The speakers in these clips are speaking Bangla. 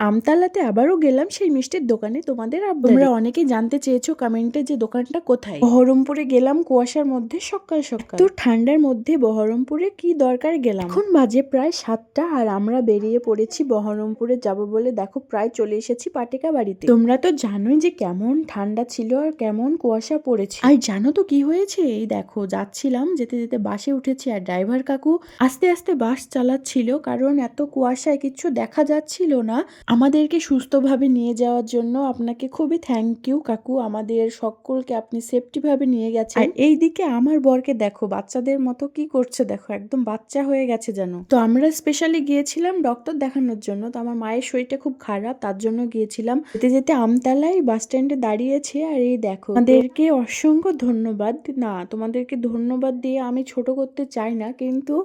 আমতলাতে আবারও গেলাম সেই মিষ্টির দোকানে। তোমাদের। তোমরা অনেকেই জানতে চেয়েছো কমেন্টে যে দোকানটা কোথায়। বহরমপুরে গেলাম কুয়াশার মধ্যে সকাল সকাল। তো ঠান্ডার মধ্যে বহরমপুরে কি দরকার গেলাম? এখন বাজে প্রায় সাতটা আর আমরা বেরিয়ে পড়েছি বহরমপুরে যাব বলে দেখো প্রায় চলে এসেছি পাটিকা বাড়িতে। তোমরা তো জানোই যে কেমন ঠান্ডা ছিল আর কেমন কুয়াশা পড়েছে। আর জানো তো কি হয়েছে? এই দেখো যাচ্ছিলাম যেতে যেতে বাসে উঠেছি আর ড্রাইভার কাকু আস্তে আস্তে বাস চালাচ্ছিল। কারণ এত কুয়াশায় কিচ্ছু দেখা যাচ্ছিল না। আমাদেরকে সুস্থভাবে নিয়ে যাওয়ার জন্য আপনাকে খুবই থ্যাংক ইউ কাকু। আমাদের সকলকে আপনি সেফটিভাবে নিয়ে গেছেন। আর এইদিকে আমার বরকে দেখো বাচ্চাদের মতো কি করছে দেখো একদম বাচ্চা হয়ে গেছে যেন। তো আমরা স্পেশালি গিয়েছিলাম ডক্টর দেখানোর জন্য তো আমার মায়ের শরীরটা খুব খারাপ তার জন্য গিয়েছিলাম। যেতে যেতে আমতলায় বাস স্ট্যান্ডে দাঁড়িয়েছে আর এই দেখো আমাদেরকে অসংখ্য ধন্যবাদ। না তোমাদেরকে ধন্যবাদ দিয়ে আমি ছোট করতে চাই না কিন্তু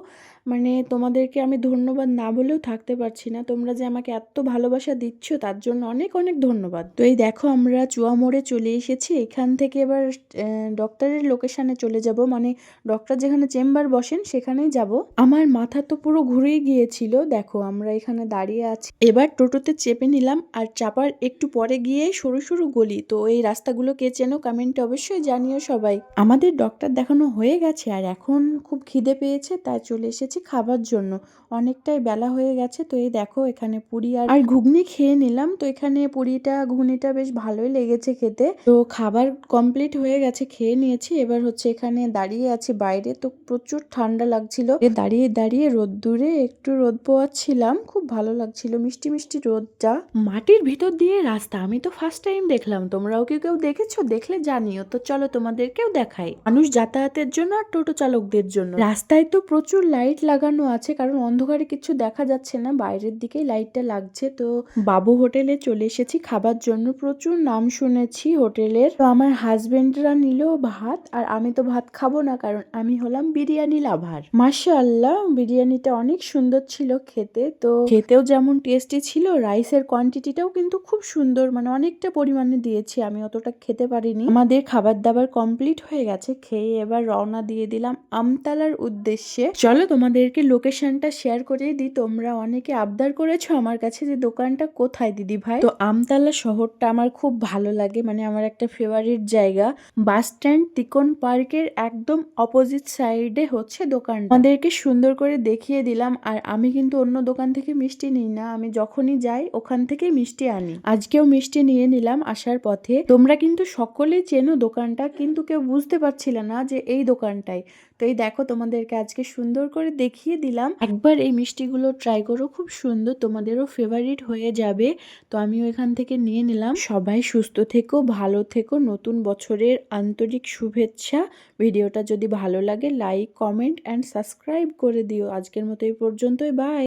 মানে তোমাদেরকে আমি ধন্যবাদ না বলেও থাকতে পারছি না। তোমরা যে আমাকে এত ভালোবাসা দিচ্ছ, তার জন্য অনেক অনেক ধন্যবাদ। তো এই দেখো আমরা চুয়া মোড়ে চলে এসেছি। এখান থেকে এবার ডক্টরের লোকেশানে চলে যাব। মানে ডক্টর যেখানে চেম্বার বসেন, সেখানেই যাব। আমার মাথা তো পুরো ঘুরেই গিয়েছিল। দেখো আমরা এখানে দাঁড়িয়ে আছি। এবার টোটোতে চেপে নিলাম আর চাপার একটু পরে গিয়ে সরু সরু গলি। তো এই রাস্তাগুলো কে চেনো কমেন্টে অবশ্যই জানিও সবাই। আমাদের ডক্টর দেখানো হয়ে গেছে আর এখন খুব খিদে পেয়েছে, তাই চলে এসেছি খাবার জন্য। অনেকটাই বেলা হয়ে গেছে। তো এই দেখো এখানে পুরি আর আর ঘুগনি খেয়ে নিলাম। তো এখানে পুরিটা, ঘুগনিটা বেশ ভালোই লেগেছে খেতে। তো খাবার কমপ্লিট হয়ে গেছে, খেয়ে নিয়েছি। এবার হচ্ছে এখানে দাঁড়িয়ে আছি বাইরে। তো প্রচুর ঠান্ডা লাগছিল। দাঁড়িয়ে দাঁড়িয়ে রোদ্দুরে একটু রোদ পোয়াচ্ছিলাম। খুব ভালো লাগছিল। মিষ্টি মিষ্টি রোদটা। মাটির ভিতর দিয়ে রাস্তা। আমি তো ফার্স্ট টাইম দেখলাম। তোমরাও কি কেউ দেখেছ? দেখলে জানিও। তো চলো তোমাদেরকেও দেখাই। মানুষ যাতায়াতের জন্য আর টোটো চালকদের জন্য। রাস্তায় তো প্রচুর লাইট লাগানো আছে। কারণ অন্ধকারে কিছু দেখা যাচ্ছে না। বাইরের দিকেই লাইটটা লাগছে। তো বাবু হোটেলে চলে এসেছি খাবার জন্য। প্রচুর নাম শুনেছি হোটেলের। তো আমার হাজবেন্ডরা নিল ভাত আর আমি তো ভাত খাব না কারণ আমি হলাম বিরিয়ানি লাভার। মাশাআল্লাহ, বিরিয়ানিটা অনেক সুন্দর ছিল খেতে। তো খেতেও যেমন টেস্টি ছিল রাইসের কোয়ান্টিটিটাও কিন্তু খুব সুন্দর। মানে অনেকটা পরিমাণে দিয়েছি, আমি অতটা খেতে পারিনি। আমাদের খাবার দাবার কমপ্লিট হয়ে গেছে, খেয়ে এবার রওনা দিয়ে দিলাম আমতালার উদ্দেশ্যে। চলো তোমাদেরকে লোকেশনটা শেয়ার করে দিই। তোমরা অনেকে আবদার করেছ আমার কাছে যে দোকানটা কোথায়, দিদি ভাই? তো আমতলা শহরটা আমার খুব ভালো লাগে মানে আমার একটা ফেভারিট জায়গা। বাস স্ট্যান্ড তিকন পার্কের একদম অপোজিট সাইডে হচ্ছে দোকান আমাদেরকে সুন্দর করে দেখিয়ে দিলাম, আর আমি কিন্তু অন্য দোকান থেকে মিষ্টি নিই না, আমি যখনই যাই ওখান থেকেই মিষ্টি আনি। আজকেও মিষ্টি নিয়ে নিলাম আসার পথে। তোমরা কিন্তু সকলেই চেনো দোকানটা, কিন্তু কেউ বুঝতে পারছিল না যে এই দোকানটাই। এই দেখো তোমাদেরকে আজকে সুন্দর করে দেখিয়ে দিলাম। একবার এই মিষ্টিগুলো ট্রাই করো, খুব সুন্দর তোমাদেরও ফেভারিট হয়ে যাবে। তো আমিও এখান থেকে নিয়ে নিলাম। সবাই সুস্থ থেকো, ভালো থেকো, নতুন বছরের আন্তরিক শুভেচ্ছা। ভিডিওটা যদি ভালো লাগে লাইক কমেন্ট অ্যান্ড সাবস্ক্রাইব করে দিও। আজকের মতো এই পর্যন্তই বাই